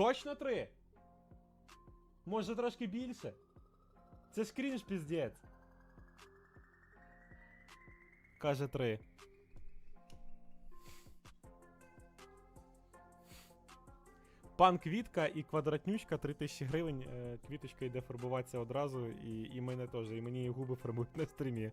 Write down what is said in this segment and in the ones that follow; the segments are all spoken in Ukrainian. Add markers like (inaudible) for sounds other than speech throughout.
Точно три? Може трошки більше? Це ж крінж піздець. Каже три. Пан Квітка і квадратнючка 3000 гривень. Е, Квіточка йде фарбуватися одразу, і, і мене теж, і мені губи фарбують на стрімі.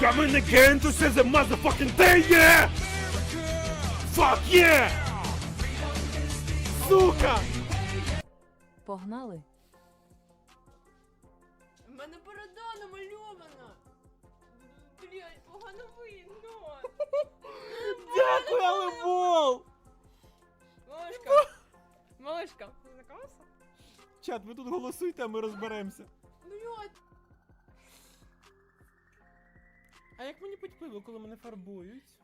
Coming again to say the motherfucking day, yeah! Fuck yeah! Сука! Погнали. В мене борода намальована. Блять, погано видно. Дякую, але бол! Малышка. Малышка. Ти закавався? Чат, ви тут голосуйте, а ми розберемося. А як мені пить пиво, коли мене фарбують?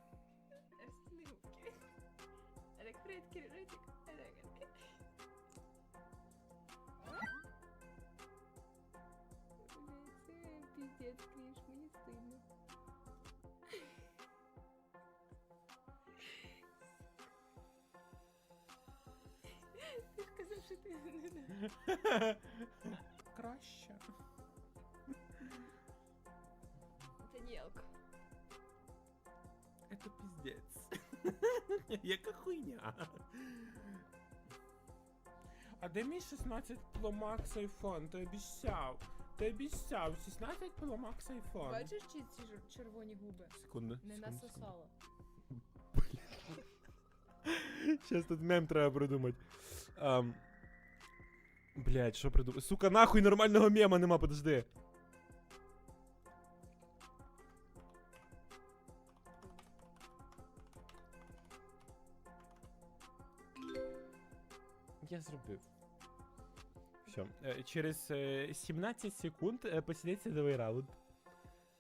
Електритки, ритик. Електритки. Блять, це піздець, крінж, мені стидно. Ти ж казав, що ти не Краще. Даніелка. Это пиздец. (laughs) Яка хуйня. А де мій 16 Pro Max iPhone? Ти обіцяв. Ти обіцяв. 16 Pro Max iPhone. Бачиш чи ці червоні губи? Секунду. Не насосала. (laughs) Сейчас тут мем треба придумати. Um, Блять, що придумати? Сука, нахуй нормального мема нема, подожди. Я зробив. Все. Через е, 17 секунд е, посидеться новий раунд.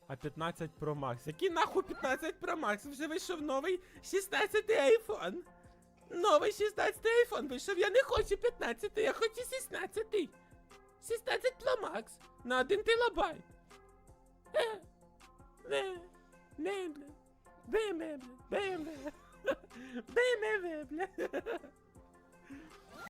А 15 Pro Max. Який нахуй 15 Pro Max? Вже вийшов новий 16 iPhone. Новий 16 iPhone вийшов. Я не хочу 15, я хочу 16. 16 Pro Max на 1 терабайт. Е, не, не, бля. Бе, бе, бля. Бе, бля. Бе, бе, бе, бля.